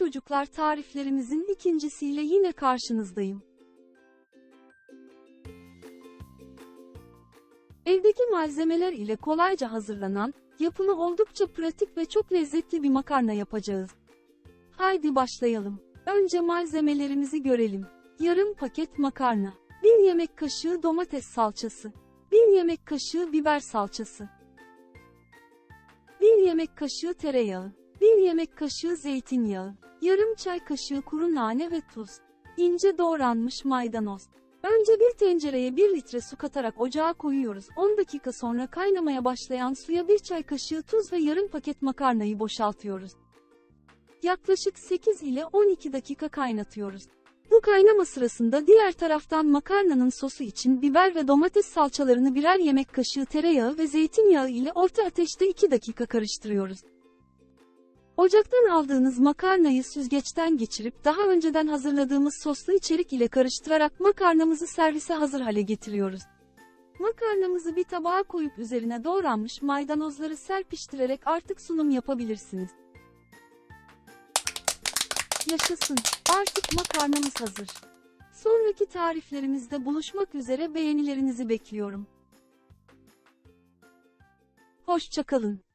çocuklar tariflerimizin ikincisiyle yine karşınızdayım. Evdeki malzemeler ile kolayca hazırlanan, yapımı oldukça pratik ve çok lezzetli bir makarna yapacağız. Haydi başlayalım. Önce malzemelerimizi görelim. Yarım paket makarna, 1 yemek kaşığı domates salçası, 1 yemek kaşığı biber salçası, 1 yemek kaşığı tereyağı, 1 yemek kaşığı zeytinyağı, yarım çay kaşığı kuru nane ve tuz, ince doğranmış maydanoz. Önce bir tencereye 1 litre su katarak ocağa koyuyoruz. 10 dakika sonra kaynamaya başlayan suya 1 çay kaşığı tuz ve yarım paket makarnayı boşaltıyoruz. Yaklaşık 8 ile 12 dakika kaynatıyoruz. Bu kaynama sırasında diğer taraftan makarnanın sosu için biber ve domates salçalarını birer yemek kaşığı tereyağı ve zeytinyağı ile orta ateşte 2 dakika karıştırıyoruz. Ocaktan aldığınız makarnayı süzgeçten geçirip daha önceden hazırladığımız soslu içerik ile karıştırarak makarnamızı servise hazır hale getiriyoruz. Makarnamızı bir tabağa koyup üzerine doğranmış maydanozları serpiştirerek artık sunum yapabilirsiniz. Yaşasın! Artık makarnamız hazır. Sonraki tariflerimizde buluşmak üzere beğenilerinizi bekliyorum. Hoşçakalın.